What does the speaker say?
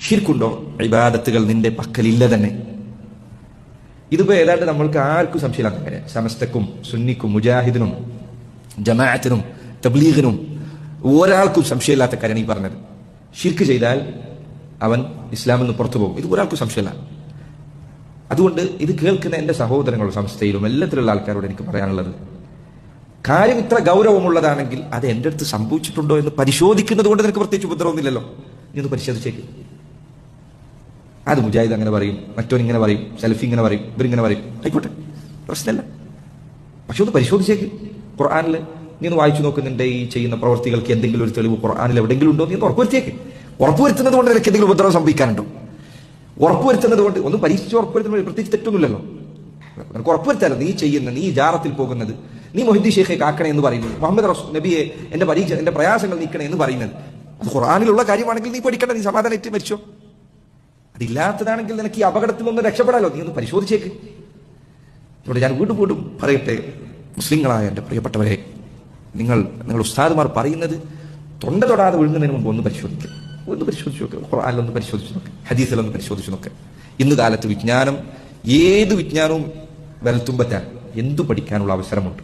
ഷിർക്കുണ്ടോ ഇബാദത്തുകൾ നിന്റെ പക്കലില്ല തന്നെ. ഇതിപ്പോ ഏതാണ്ട് നമ്മൾക്ക് ആർക്കും സംശയമില്ല കാര്യം. സമസ്തക്കും സുന്നിക്കും മുജാഹിദിനും ജമാഅത്തിനും തബ്ലീഗിനും ഒരാൾക്കും സംശയമില്ലാത്ത കാര്യമാണ് ഈ പറഞ്ഞത്. ഷിർക്ക് ചെയ്താൽ അവൻ ഇസ്ലാമിൽ നിന്ന് പുറത്തു പോകും. ഇത് ഒരാൾക്കും സംശയമില്ല. അതുകൊണ്ട് ഇത് കേൾക്കുന്ന എന്റെ സഹോദരങ്ങളും സംസ്ഥയിലും എല്ലാത്തിലുള്ള ആൾക്കാരോട് എനിക്ക് പറയാനുള്ളത് കാര്യം ഇത്ര ഗൗരവമുള്ളതാണെങ്കിൽ അത് എന്റെ അടുത്ത് സംഭവിച്ചിട്ടുണ്ടോ എന്ന് പരിശോധിക്കുന്നത് കൊണ്ട് നിനക്ക് പ്രത്യേകിച്ച് ഉപദ്രവമൊന്നുമില്ലല്ലോ. നീ ഒന്ന് പരിശോധിച്ചേക്ക്. അത് മുജാഹിദ് അങ്ങനെ പറയും മറ്റോൻ ഇങ്ങനെ പറയും സെൽഫി ഇങ്ങനെ പറയും ഇവരിങ്ങനെ പറയും. ആയിക്കോട്ടെ പ്രശ്നമല്ല. പക്ഷെ ഒന്ന് പരിശോധിച്ചേക്ക്. ഖുർആാനിൽ നീ ഒന്ന് വായിച്ചു നോക്കുന്നുണ്ട് ഈ ചെയ്യുന്ന പ്രവർത്തികൾക്ക് എന്തെങ്കിലും ഒരു തെളിവ് ഖുർആാനിൽ എവിടെയെങ്കിലും ഉണ്ടോ നീ ഒന്ന് ഉറപ്പുവരുത്തിയേക്ക്. ഉറപ്പുവരുത്തുന്നത് കൊണ്ട് നിനക്ക് എന്തെങ്കിലും ഉപദ്രവം സംഭവിക്കാനുണ്ടോ? ഉറപ്പുവരുത്തുന്നത് കൊണ്ട് ഒന്ന് പരീക്ഷിച്ച് ഉറപ്പുവരുത്തുന്നത് പ്രത്യേകിച്ച് തെറ്റൊന്നുമില്ലല്ലോ. നിനക്ക് ഉറപ്പുവരുത്താലോ നീ ചെയ്യുന്ന നീ ജാറത്തിൽ പോകുന്നത് നീ മൊഹിദ്ദി ഷേഖെ കാക്കണേ എന്ന് പറയുന്നത് മുഹമ്മദ് റസൂ നബിയെ എന്റെ പരീക്ഷ എന്റെ പ്രയാസങ്ങൾ നീക്കണേ എന്ന് പറയുന്നത്. അത് ഖുർആാനിലുള്ള കാര്യമാണെങ്കിൽ നീ പഠിക്കണ്ട നീ സമാധാനമായിട്ട് മരിച്ചോ? അതില്ലാത്തതാണെങ്കിൽ നിനക്ക് ഈ അപകടത്തിൽ നിന്ന് രക്ഷപ്പെടാലോ? നീ ഒന്ന് പരിശോധിച്ചേക്ക്. ഇവിടെ ഞാൻ വീണ്ടും വീണ്ടും പറയട്ടെ മുസ്ലിങ്ങളായ എന്റെ പ്രിയപ്പെട്ടവരെ നിങ്ങൾ നിങ്ങൾ ഉസ്താദുമാർ പറയുന്നത് തൊണ്ട തൊടാതെ വിഴുങ്ങുന്നതിന് മുമ്പ് ഒന്ന് പരിശോധിക്കുക ഒന്ന് പരിശോധിച്ച് നോക്കുക ഖുർആാനിലൊന്ന് പരിശോധിച്ച് നോക്കുക ഹദീസിലൊന്ന് പരിശോധിച്ച് നോക്കുക ഇന്ന് കാലത്ത് വിജ്ഞാനം ഏത് വിജ്ഞാനവും വരത്തുമ്പറ്റാൻ എന്തു പഠിക്കാനുള്ള അവസരമുണ്ട്?